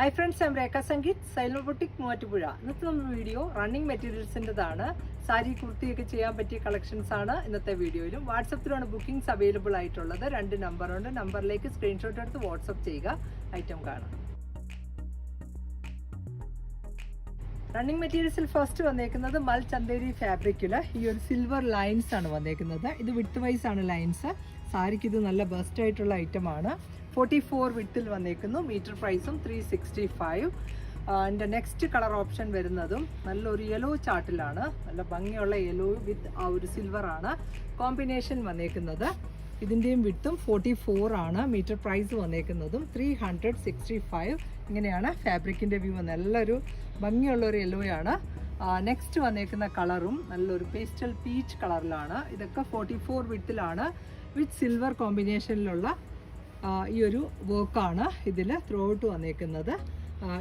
Hi friends ഞാൻ Rekha Sangeeth Saylor boutique Muvattupuzha ഇന്നത്തെ നമ്മുടെ വീഡിയോ റണ്ണിങ് മെറ്റീരിയൽസിന്റെതാണ് സാരി കുർത്തിയൊക്കെ ചെയ്യാൻ പറ്റിയ കളക്ഷൻസ് ആണ് ഇന്നത്തെ വീഡിയോയിലും വാട്സപ്പിലാണ് ബുക്കിംഗ്സ് അവൈലബിൾ ആയിട്ടുള്ളത്. രണ്ട് നമ്പറുണ്ട് നമ്പറിലേക്ക് സ്ക്രീൻഷോട്ട് എടുത്ത് വാട്സപ്പ് ചെയ്യുക. ഐറ്റം കാണാം. റണ്ണിങ് മെറ്റീരിയൽസിൽ ഫസ്റ്റ് വന്നേക്കുന്നത് മൽ ചന്ദേരി ഫാബ്രിക്കിൽ ഈ ഒരു സിൽവർ ലൈൻസ് ആണ് വന്നേക്കുന്നത്. ഇത് വിത്ത് വൈസ് ആണ് ലൈൻസ് സാരിക്ക് ഇത് നല്ല ബെസ്റ്റ് ആയിട്ടുള്ള ഐറ്റം ആണ്. ഫോർട്ടി ഫോർ വിത്തിൽ വന്നേക്കുന്നു. മീറ്റർ പ്രൈസും ത്രീ സിക്സ്റ്റി ഫൈവ് എന്റെ നെക്സ്റ്റ് കളർ ഓപ്ഷൻ വരുന്നതും നല്ലൊരു യെല്ലോ ചാർട്ടിലാണ് നല്ല ഭംഗിയുള്ള യെല്ലോ വിത്ത് ആ ഒരു സിൽവർ ആണ് കോമ്പിനേഷൻ വന്നേക്കുന്നത്. ഇതിന്റെയും വിട്ടും ഫോർട്ടി ഫോർ ആണ്. മീറ്റർ പ്രൈസ് വന്നേക്കുന്നതും ത്രീ ഹൺഡ്രഡ് സിക്സ്റ്റി ഫൈവ് ഇങ്ങനെയാണ് ഫാബ്രിക്കിന്റെ വ്യൂ നല്ലൊരു ഭംഗിയുള്ളൊരു യെല്ലോയാണ് നെക്സ്റ്റ് വന്നേക്കുന്ന കളറും നല്ലൊരു പേസ്റ്റൽ പീച്ച് കളറിലാണ്. ഇതൊക്കെ ഫോർട്ടി ഫോർ വിത്തിലാണ് വിത്ത് സിൽവർ കോമ്പിനേഷനിലുള്ള ഈ ഒരു വർക്കാണ് ഇതിൽ ത്രൂ ഔട്ട് വന്നേക്കുന്നത്.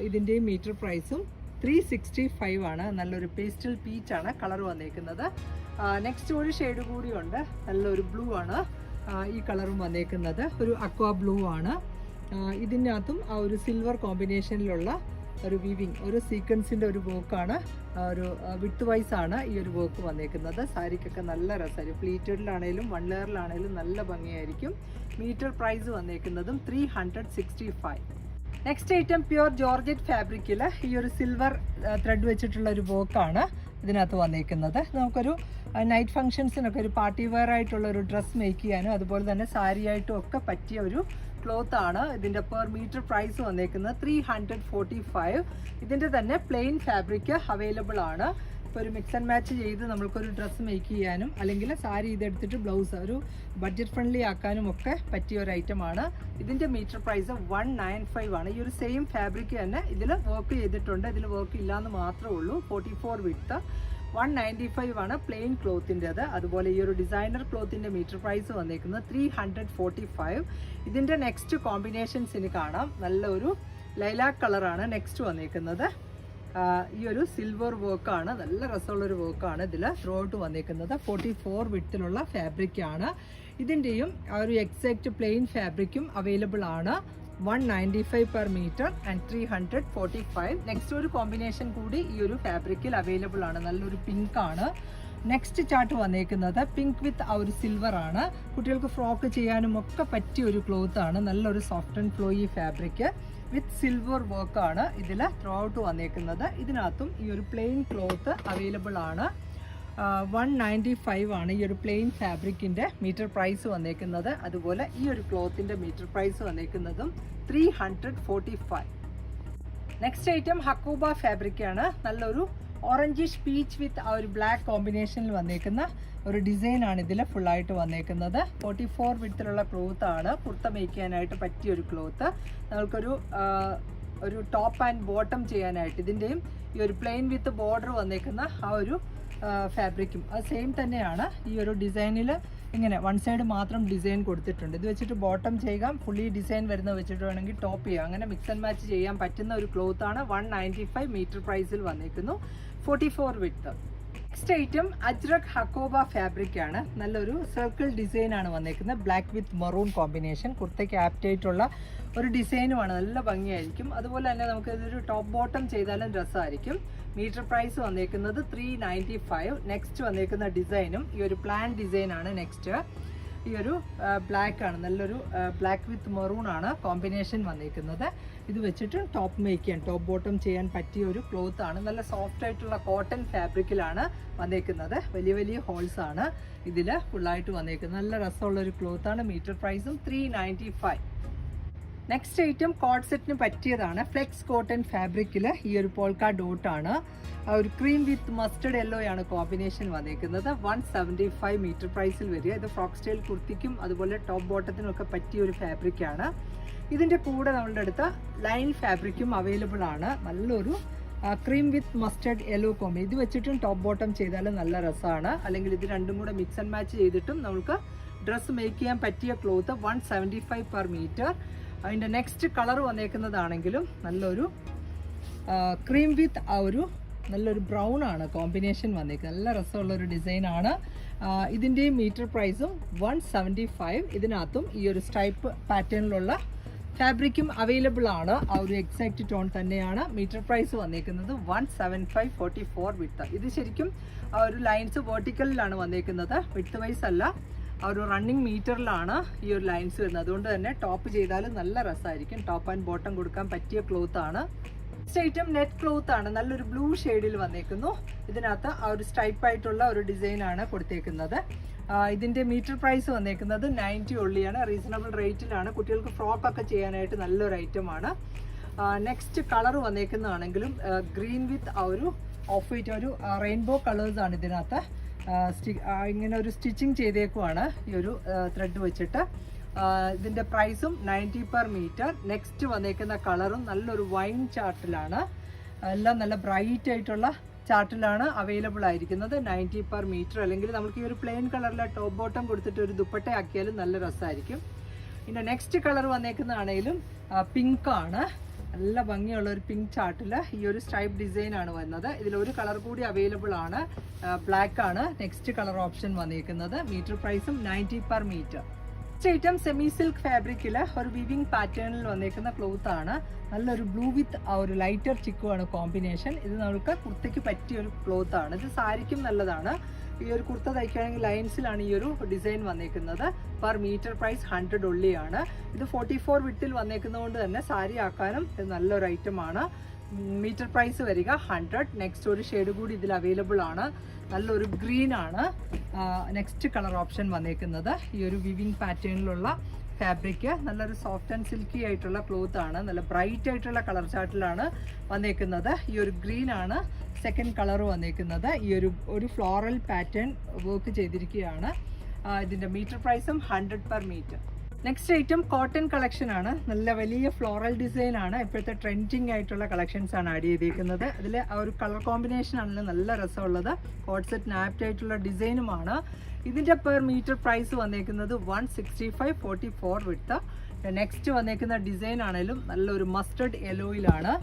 ഇതിന്റെയും മീറ്റർ പ്രൈസും ത്രീ സിക്സ്റ്റി ഫൈവ് ആണ്. നല്ലൊരു പേസ്റ്റൽ പീച്ചാണ് കളർ വന്നേക്കുന്നത്. നെക്സ്റ്റ് ഒരു ഷെയ്ഡ് കൂടിയുണ്ട് നല്ലൊരു ബ്ലൂ ആണ് ഈ കളറും വന്നേക്കുന്നത്. ഒരു അക്വാ ബ്ലൂ ആണ്. ഇതിനകത്തും ആ ഒരു സിൽവർ കോമ്പിനേഷനിലുള്ള ഒരു വിവിങ് ഒരു സീക്വൻസിന്റെ ഒരു വർക്കാണ് ഒരു വിത്ത് വൈസ് ആണ് ഈ ഒരു വർക്ക് വന്നേക്കുന്നത്. സാരിക്കൊക്കെ നല്ല രസമായിരിക്കും പ്ലീറ്റഡിലാണേലും വൺ ലെയറിലാണേലും നല്ല ഭംഗിയായിരിക്കും. Metre price വന്നേക്കുന്നതും three hundred sixty five next item pure georgette ഫാബ്രിക്കിൽ ഈ ഒരു സിൽവർ ത്രെഡ് വെച്ചിട്ടുള്ള ഒരു വർക്കാണ് ഇതിനകത്ത് വന്നേക്കുന്നത്. നമുക്കൊരു നൈറ്റ് ഫംഗ്ഷൻസിനൊക്കെ ഒരു പാർട്ടി വെയർ ആയിട്ടുള്ള ഒരു ഡ്രസ്സ് മേക്ക് ചെയ്യാനും അതുപോലെ തന്നെ സാരി ആയിട്ടും ഒക്കെ പറ്റിയ ഒരു ക്ലോത്ത് ആണ്. ഇതിന്റെ പെർ മീറ്റർ പ്രൈസ് വന്നേക്കുന്നത് ത്രീ ഹൺഡ്രഡ് ഫോർട്ടി ഫൈവ് ഇതിന്റെ തന്നെ പ്ലെയിൻ ഫാബ്രിക് അവൈലബിൾ ആണ്. ഇപ്പോൾ ഒരു മിക്സ് ആൻഡ് മാച്ച് ചെയ്ത് നമ്മൾക്കൊരു ഡ്രസ്സ് മേക്ക് ചെയ്യാനും അല്ലെങ്കിൽ സാരി ഇതെടുത്തിട്ട് ബ്ലൗസ് ഒരു ബഡ്ജറ്റ് ഫ്രണ്ട്ലി ആക്കാനും ഒക്കെ പറ്റിയ ഒരു ഐറ്റം ആണ്. ഇതിന്റെ metre price one nine five ആണ്. ഈ ഒരു സെയിം ഫാബ്രിക് തന്നെ ഇതിൽ വർക്ക് ചെയ്തിട്ടുണ്ട്. ഇതിൽ വർക്ക് ഇല്ലാന്ന് മാത്രമേ ഉള്ളൂ. Forty four with one ninety five ആണ് പ്ലെയിൻ ക്ലോത്തിന്റെത് അതുപോലെ ഈ ഒരു ഡിസൈനർ ക്ലോത്തിന്റെ മീറ്റർ പ്രൈസ് വന്നേക്കുന്നത് ത്രീ ഹൺഡ്രഡ് ഫോർട്ടി ഫൈവ് ഇതിന്റെ നെക്സ്റ്റ് കോമ്പിനേഷൻസിന് കാണാം. നല്ലൊരു ലൈലാക്ക് കളറാണ് നെക്സ്റ്റ് വന്നേക്കുന്നത്. ഈ ഒരു സിൽവർ വർക്കാണ് നല്ല രസമുള്ളൊരു വർക്കാണ് ഇതിൽ ത്രൂ ഔട്ട് വന്നേക്കുന്നത്. ഫോർട്ടി ഫോർ വിട്ടിലുള്ള ഫാബ്രിക്കാണ് ഇതിന്റെയും ആ ഒരു എക്സാക്റ്റ് പ്ലെയിൻ ഫാബ്രിക്കും അവൈലബിൾ ആണ്. One ninety five per metre and three hundred forty five next ഒരു കോമ്പിനേഷൻ കൂടി ഈ ഒരു ഫാബ്രിക്കിൽ അവൈലബിൾ ആണ്. നല്ലൊരു പിങ്ക് ആണ്. നെക്സ്റ്റ് ചാർട്ട് വന്നേക്കുന്നത് പിങ്ക് വിത്ത് ആ ഒരു സിൽവർ ആണ്. കുട്ടികൾക്ക് ഫ്രോക്ക് ചെയ്യാനും ഒക്കെ പറ്റിയ ഒരു ക്ലോത്ത് ആണ്. നല്ലൊരു soft and flowy fabric with silver work ആണ് ഇതിൽ ത്രൂ ഔട്ട് വന്നേക്കുന്നത്. ഇതിനകത്തും ഈ ഒരു പ്ലെയിൻ ക്ലോത്ത് അവൈലബിൾ ആണ്. വൺ നയന്റി ഫൈവ് ആണ് ഈ ഒരു പ്ലെയിൻ ഫാബ്രിക്കിന്റെ മീറ്റർ പ്രൈസ് വന്നേക്കുന്നത്. അതുപോലെ ഈ ഒരു ക്ലോത്തിന്റെ metre price വന്നേക്കുന്നതും three hundred forty five next item Hakoba ഫാബ്രിക്കാണ് നല്ലൊരു ഓറഞ്ചിഷ് പീച്ച് വിത്ത് ആ ഒരു ബ്ലാക്ക് കോമ്പിനേഷനിൽ വന്നേക്കുന്ന ഒരു ഡിസൈനാണ് ഇതിൽ ഫുള്ളായിട്ട് വന്നേക്കുന്നത്. ഫോർട്ടി ഫോർ വിടത്തിലുള്ള ക്ലോത്ത് ആണ്. കുർത്ത മേയ്ക്കാനായിട്ട് പറ്റിയ ഒരു ക്ലോത്ത് നമുക്കൊരു ഒരു ടോപ്പ് ആൻഡ് ബോട്ടം ചെയ്യാനായിട്ട് ഇതിന്റെയും ഈ ഒരു പ്ലെയിൻ വിത്ത് ബോർഡർ വന്നേക്കുന്ന ആ ഒരു ഫാബ്രിക്കും അത് സെയിം തന്നെയാണ്. ഈ ഒരു ഡിസൈനിൽ ഇങ്ങനെ വൺ സൈഡ് മാത്രം ഡിസൈൻ കൊടുത്തിട്ടുണ്ട്. ഇത് വെച്ചിട്ട് ബോട്ടം ചെയ്യാം. ഫുള്ളി ഡിസൈൻ വരുന്ന വെച്ചിട്ട് വേണമെങ്കിൽ ടോപ്പ് ചെയ്യാം. അങ്ങനെ മിക്സ് ആൻഡ് മാച്ച് ചെയ്യാൻ പറ്റുന്ന ഒരു ക്ലോത്താണ് വൺ നയന്റി ഫൈവ് മീറ്റർ പ്രൈസിൽ വന്നിരിക്കുന്നു forty four with next item Ajrakh Hakoba fabric ആണ് നല്ലൊരു സർക്കിൾ ഡിസൈൻ ആണ് വന്നേക്കുന്നത്. ബ്ലാക്ക് വിത്ത് മറൂൺ കോമ്പിനേഷൻ കുർത്തയ്ക്ക് ആപ്റ്റ് ആയിട്ടുള്ള ഒരു ഡിസൈനുമാണ്. നല്ല ഭംഗിയായിരിക്കും. അതുപോലെ തന്നെ നമുക്ക് ഇതൊരു ടോപ്പ് ബോട്ടം ചെയ്താലും രസമായിരിക്കും. മീറ്റർ പ്രൈസ് വന്നേക്കുന്നത് ത്രീ നയന്റി ഫൈവ് നെക്സ്റ്റ് വന്നേക്കുന്ന ഡിസൈനും ഈ ഒരു പ്ലാൻ ഡിസൈനാണ് നെക്സ്റ്റ് ഈ ഒരു ബ്ലാക്ക് ആണ്. നല്ലൊരു ബ്ലാക്ക് വിത്ത് മെറൂൺ ആണ് കോമ്പിനേഷൻ വന്നിരിക്കുന്നത്. ഇത് വെച്ചിട്ട് ടോപ്പ് മേക്ക് ചെയ്യാൻ ടോപ്പ് ബോട്ടം ചെയ്യാൻ പറ്റിയ ഒരു ക്ലോത്ത് ആണ്. നല്ല സോഫ്റ്റ് ആയിട്ടുള്ള കോട്ടൺ ഫാബ്രിക്കിലാണ് വന്നിരിക്കുന്നത്. വലിയ വലിയ ഹോൾസ് ആണ് ഇതിൽ ഫുള്ളായിട്ട് വന്നിരിക്കുന്നത്. നല്ല രസമുള്ള ഒരു ക്ലോത്ത് ആണ് മീറ്റർ പ്രൈസും three ninety five next item coat സെറ്റിന് പറ്റിയതാണ്. ഫ്ലെക്സ് കോട്ടൺ ഫാബ്രിക്കിൽ ഈ ഒരു പോൾക്ക ഡോട്ട് ആണ്. ഒരു ക്രീം വിത്ത് മസ്റ്റർഡ് യെല്ലോ ആണ് കോമ്പിനേഷൻ വന്നേക്കുന്നത്. വൺ സെവന്റി ഫൈവ് മീറ്റർ പ്രൈസിൽ വരിക. ഇത് ഫ്രോക്ക് സ്റ്റൈൽ കുർത്തിക്കും അതുപോലെ ടോപ്പ് ബോട്ടത്തിനും ഒക്കെ പറ്റിയ ഒരു ഫാബ്രിക്കാണ് ഇതിന്റെ കൂടെ നമ്മളുടെ അടുത്ത് ലൈൻ ഫാബ്രിക്കും അവൈലബിൾ ആണ്. നല്ലൊരു cream with mustard yellow combi ഇത് വെച്ചിട്ടും ടോപ്പ് ബോട്ടം ചെയ്താലും നല്ല രസമാണ് അല്ലെങ്കിൽ ഇത് രണ്ടും കൂടെ മിക്സ് ആൻഡ് മാച്ച് ചെയ്തിട്ടും നമുക്ക് ഡ്രസ്സ് മേക്ക് ചെയ്യാൻ പറ്റിയ cloth one seventy five per metre അതിന്റെ നെക്സ്റ്റ് കളർ വന്നേക്കുന്നതാണെങ്കിലും നല്ലൊരു ക്രീം വിത്ത് ആ ഒരു നല്ലൊരു ബ്രൗൺ ആണ് കോമ്പിനേഷൻ വന്നേക്കുന്നത്. നല്ല രസമുള്ളൊരു ഡിസൈൻ ആണ്. ഇതിന്റെയും മീറ്റർ പ്രൈസും വൺ സെവന്റി ഫൈവ് ഇതിനകത്തും ഈ ഒരു സ്ട്രൈപ്പ് പാറ്റേണിലുള്ള ഫാബ്രിക്കും അവൈലബിൾ ആണ്. ആ ഒരു എക്സാക്റ്റ് ടോൺ തന്നെയാണ് മീറ്റർ പ്രൈസ് വന്നേക്കുന്നത് one seven five forty four with ഇത് ശരിക്കും ആ ഒരു ലൈൻസ് വേർട്ടിക്കലിലാണ് വന്നേക്കുന്നത്. വിത്ത് വൈസ് അല്ല. ആ ഒരു റണ്ണിങ് മീറ്ററിലാണ് ഈ ഒരു ലൈൻസ് വരുന്നത്. അതുകൊണ്ട് തന്നെ ടോപ്പ് ചെയ്താൽ നല്ല രസമായിരിക്കും ടോപ്പ് ആൻഡ് ബോട്ടം കൊടുക്കാൻ പറ്റിയ ക്ലോത്ത് ആണ്. നെക്സ്റ്റ് ഐറ്റം നെറ്റ് ക്ലോത്ത് ആണ്. നല്ലൊരു ബ്ലൂ ഷെയ്ഡിൽ വന്നേക്കുന്നു. ഇതിനകത്ത് ആ ഒരു സ്ട്രൈപ്പ് ആയിട്ടുള്ള ഒരു ഡിസൈൻ ആണ് കൊടുത്തേക്കുന്നത്. ഇതിന്റെ മീറ്റർ പ്രൈസ് വന്നേക്കുന്നത് നയന്റി ഉള്ളിയാണ് റീസണബിൾ റേറ്റിലാണ് കുട്ടികൾക്ക് ഫ്രോക്ക് ഒക്കെ ചെയ്യാനായിട്ട് നല്ലൊരു ഐറ്റം ആണ്. നെക്സ്റ്റ് കളർ വന്നേക്കുന്നതാണെങ്കിലും ഗ്രീൻ വിത്ത് ആ ഒരു ഓഫ് വൈറ്റ് ഒരു റെയിൻബോ കളേഴ്സ് ആണ് ഇതിനകത്ത്. ഇങ്ങനെ ഒരു സ്റ്റിച്ചിങ് ചെയ്തേക്കുവാണ് ഈ ഒരു ത്രെഡ് വെച്ചിട്ട്. ഇതിന്റെ പ്രൈസും നയന്റി പെർ മീറ്റർ നെക്സ്റ്റ് വന്നേക്കുന്ന കളറും നല്ലൊരു വൈൻ ചാർട്ടിലാണ് എല്ലാം നല്ല ബ്രൈറ്റ് ആയിട്ടുള്ള ചാർട്ടിലാണ് അവൈലബിൾ ആയിരിക്കുന്നത്. നയന്റി പെർ മീറ്റർ അല്ലെങ്കിൽ നമുക്ക് ഈ ഒരു പ്ലെയിൻ കളറിലെ ടോപ്പ് ബോട്ടം കൊടുത്തിട്ട് ഒരു ദുപ്പട്ട ആക്കിയാലും നല്ല രസമായിരിക്കും പിന്നെ നെക്സ്റ്റ് കളർ വന്നേക്കുന്നതാണേലും പിങ്ക് ആണ്. നല്ല ഭംഗിയുള്ള ഒരു പിങ്ക് ചാർട്ടിൽ ഈ ഒരു സ്ട്രൈപ്പ് ഡിസൈൻ ആണ് വരുന്നത്. ഇതിൽ ഒരു കളർ കൂടി അവൈലബിൾ ആണ്. ബ്ലാക്ക് ആണ്. നെക്സ്റ്റ് കളർ ഓപ്ഷൻ വന്നിരിക്കുന്നത്. മീറ്റർ പ്രൈസും ninety per metre next item semi silk ഫാബ്രിക്കിൽ ഒരു വിവിങ് പാറ്റേണിൽ വന്നേക്കുന്ന ക്ലോത്ത് ആണ്. നല്ലൊരു ബ്ലൂ വിത്ത് ആ ഒരു ലൈറ്റർ ചിക്കുമാണ് കോമ്പിനേഷൻ ഇത് നമുക്ക് കുർത്തയ്ക്ക് പറ്റിയ ഒരു ക്ലോത്ത് ആണ്. ഇത് സാരിക്കും നല്ലതാണ്. ഈ ഒരു കുർത്ത തയ്ക്കുകയാണെങ്കിൽ ലൈൻസിലാണ് ഈ ഒരു ഡിസൈൻ വന്നേക്കുന്നത്. പെർ മീറ്റർ പ്രൈസ് ഹൺഡ്രഡ് ഒള്ളിയാണ് ഇത് ഫോർട്ടി ഫോർ വിട്ടിൽ വന്നേക്കുന്നതുകൊണ്ട് തന്നെ സാരി ആക്കാനും ഇത് നല്ലൊരു ഐറ്റം ആണ്. മീറ്റർ പ്രൈസ് വരിക ഹൺഡ്രഡ് നെക്സ്റ്റ് ഒരു ഷെയ്ഡ് കൂടി ഇതിൽ അവൈലബിൾ ആണ്. നല്ലൊരു ഗ്രീൻ ആണ്. നെക്സ്റ്റ് കളർ ഓപ്ഷൻ വന്നേക്കുന്നത്. ഈ ഒരു വിവിങ് പാറ്റേണിലുള്ള ഫാബ്രിക് നല്ലൊരു സോഫ്റ്റ് ആൻഡ് സിൽക്കി ആയിട്ടുള്ള ക്ലോത്ത് ആണ്. നല്ല ബ്രൈറ്റ് ആയിട്ടുള്ള കളർ ചാർട്ടിലാണ് വന്നേക്കുന്നത്. ഈ ഒരു ഗ്രീൻ ആണ് സെക്കൻഡ് കളർ വന്നേക്കുന്നത്. ഈ ഒരു ഒരു ഫ്ലോറൽ പാറ്റേൺ വർക്ക് ചെയ്തിരിക്കുകയാണ്. ഇതിന്റെ മീറ്റർ പ്രൈസും hundred per metre next item cotton collection ആണ്. നല്ല വലിയ ഫ്ലോറൽ ഡിസൈൻ ആണ്. ഇപ്പോഴത്തെ ട്രെൻഡിങ് ആയിട്ടുള്ള കളക്ഷൻസ് ആണ് ആഡ് ചെയ്തിരിക്കുന്നത് അതിൽ ആ ഒരു കളർ കോമ്പിനേഷൻ ആണല്ലോ നല്ല രസമുള്ളത്. കോട്ട് സെറ്റ് നാപ്റ്റ് ആയിട്ടുള്ള ഡിസൈനുമാണ് ഇതിന്റെ പെർ മീറ്റർ പ്രൈസ് വന്നേക്കുന്നത് one sixty five forty four with next വന്നേക്കുന്ന ഡിസൈൻ ആണെങ്കിലും നല്ലൊരു മസ്റ്റർഡ് യെലോയിലാണ്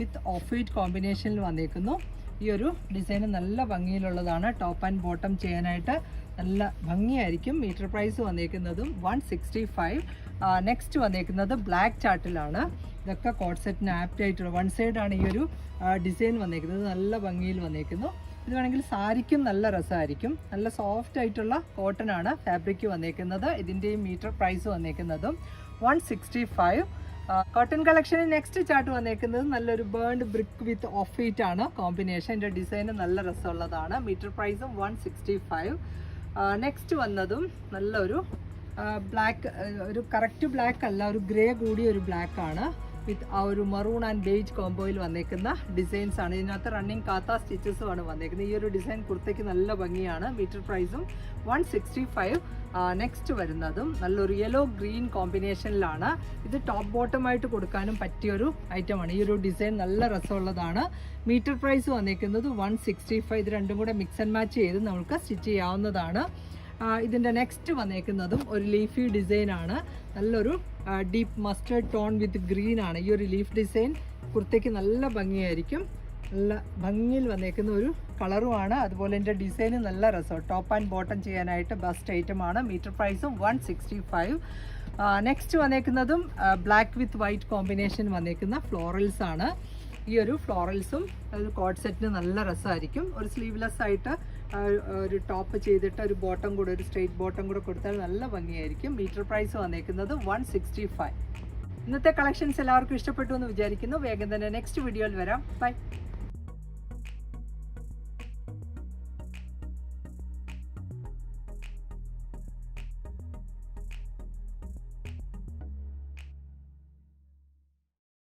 വിത്ത് ഓഫ് വൈറ്റ് കോമ്പിനേഷനിൽ വന്നേക്കുന്നു. ഈ ഒരു ഡിസൈൻ നല്ല ഭംഗിയിലുള്ളതാണ്. ടോപ്പ് ആൻഡ് ബോട്ടം ചെയ്യാനായിട്ട് നല്ല ഭംഗിയായിരിക്കും മീറ്റർ പ്രൈസ് വന്നേക്കുന്നതും വൺ സിക്സ്റ്റി ഫൈവ് നെക്സ്റ്റ് വന്നേക്കുന്നത് ബ്ലാക്ക് ചാർട്ടിലാണ് ഇതൊക്കെ സെറ്റിന് ആപ്റ്റ് ആയിട്ടുള്ള വൺ സൈഡാണ് ഈ ഒരു ഡിസൈൻ വന്നേക്കുന്നത്. നല്ല ഭംഗിയിൽ വന്നേക്കുന്നു. ഇത് വേണമെങ്കിൽ സാരിക്കും നല്ല രസമായിരിക്കും. നല്ല സോഫ്റ്റ് ആയിട്ടുള്ള കോട്ടൺ ആണ് ഫാബ്രിക് വന്നേക്കുന്നത്. ഇതിന്റെയും മീറ്റർ പ്രൈസ് വന്നേക്കുന്നതും വൺ സിക്സ്റ്റി ഫൈവ് കോട്ടൺ കളക്ഷനിൽ നെക്സ്റ്റ് ചാർട്ട് വന്നേക്കുന്നത് നല്ലൊരു burnt brick with off white ആണ്. കോമ്പിനേഷൻ എന്റെ ഡിസൈൻ നല്ല രസമുള്ളതാണ്. മീറ്റർ പ്രൈസും വൺ സിക്സ്റ്റി ഫൈവ് നെക്സ്റ്റ് വന്നതും നല്ലൊരു ബ്ലാക്ക് ഒരു കറക്റ്റ് ബ്ലാക്ക് അല്ല ഒരു ഗ്രേ കൂടിയ ഒരു ബ്ലാക്ക് ആണ്. വിത്ത് ആ ഒരു മറൂൺ ആൻഡ് ബേജ് കോംബോയിൽ വന്നേക്കുന്ന ഡിസൈൻസ് ആണ്. ഇതിനകത്ത് റണ്ണിങ് കാത്ത സ്റ്റിച്ചസും ആണ് വന്നേക്കുന്നത്. ഈ ഒരു ഡിസൈൻ കുർത്തയ്ക്ക് നല്ല ഭംഗിയാണ്. മീറ്റർ പ്രൈസും വൺ സിക്സ്റ്റി ഫൈവ് നെക്സ്റ്റ് വരുന്നതും നല്ലൊരു യെല്ലോ ഗ്രീൻ കോമ്പിനേഷനിലാണ് ഇത് ടോപ്പ് ബോട്ടമായിട്ട് കൊടുക്കാനും പറ്റിയൊരു ഐറ്റമാണ് ഈ ഒരു ഡിസൈൻ നല്ല രസമുള്ളതാണ്. മീറ്റർ പ്രൈസ് വന്നേക്കുന്നത് വൺ സിക്സ്റ്റി ഫൈവ് ഇത് രണ്ടും കൂടെ മിക്സ് ആൻഡ് മാച്ച് ചെയ്ത് നമുക്ക് സ്റ്റിച്ച് ചെയ്യാവുന്നതാണ്. ഇതിന്റെ നെക്സ്റ്റ് വന്നേക്കുന്നതും ഒരു ലീഫി ഡിസൈൻ ആണ്. നല്ലൊരു deep mustard tone with green ആണ്. ഈ ഒരു ലീഫ് ഡിസൈൻ കുർത്തയ്ക്ക് നല്ല ഭംഗിയായിരിക്കും. നല്ല ഭംഗിയിൽ വന്നേക്കുന്ന ഒരു കളറുമാണ് അതുപോലെ എന്റെ ഡിസൈന് നല്ല രസം. ടോപ്പ് ആൻഡ് ബോട്ടം ചെയ്യാനായിട്ട് ബെസ്റ്റ് ഐറ്റം ആണ്. മീറ്റർ പ്രൈസും വൺ സിക്സ്റ്റി ഫൈവ് നെക്സ്റ്റ് വന്നേക്കുന്നതും ബ്ലാക്ക് വിത്ത് വൈറ്റ് കോമ്പിനേഷൻ വന്നേക്കുന്ന ഫ്ലോറൽസ് ആണ്. ഈ ഒരു ഫ്ലോറൽസും ഒരു കോഡ് സെറ്റിന് നല്ല രസമായിരിക്കും ഒരു സ്ലീവ്ലെസ് ആയിട്ട് ഒരു ടോപ്പ് ചെയ്തിട്ട് ഒരു ബോട്ടം കൂടെ ഒരു സ്ട്രെയിറ്റ് ബോട്ടം കൂടെ കൊടുത്താൽ നല്ല ഭംഗിയായിരിക്കും. മീറ്റർ പ്രൈസ് വന്നേക്കുന്നത് വൺ സിക്സ്റ്റി ഫൈവ് ഇന്നത്തെ കളക്ഷൻസ് എല്ലാവർക്കും ഇഷ്ടപ്പെട്ടു എന്ന് വിചാരിക്കുന്നു. വേഗം തന്നെ നെക്സ്റ്റ് വീഡിയോയിൽ വരാം. ബൈ